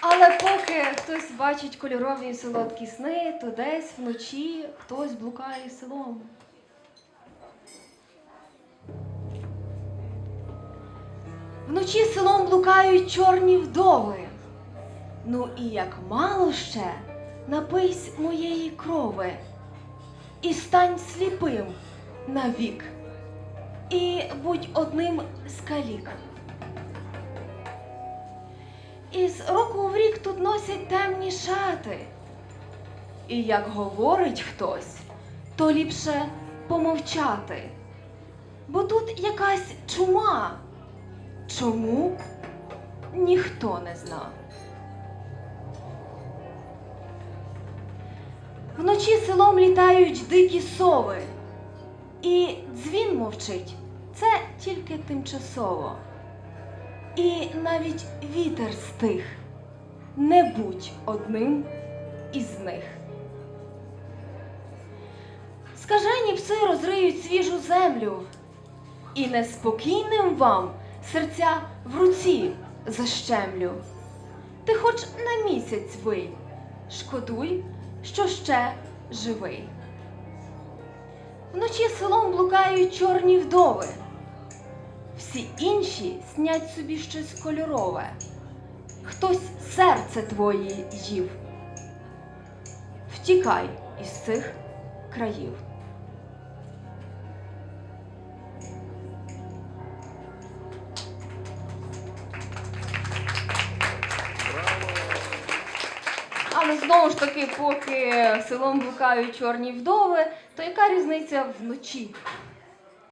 Але поки хтось бачить кольорові солодкі сни, то десь вночі хтось блукає селом. Вночі селом блукають чорні вдови. Ну і як мало ще, напийсь моєї крови, і стань сліпим навік, і будь одним з калік. Із року в рік тут носять темні шати. І як говорить хтось, то ліпше помовчати. Бо тут якась чума. Чому ніхто не зна. Вночі селом літають дикі сови, і дзвін мовчить. Це тільки тимчасово. І навіть вітер стих. Не будь одним із них. Скажені пси розриють свіжу землю, і неспокійним вам серця в руці защемлю. Ти хоч на місяць вий, шкодуй, що ще живий. Вночі селом блукають чорні вдови. Всі інші снять собі щось кольорове. Хтось серце твоє їв. Втікай із цих країв. Але знову ж таки, поки селом блукають чорні вдови, то яка різниця вночі?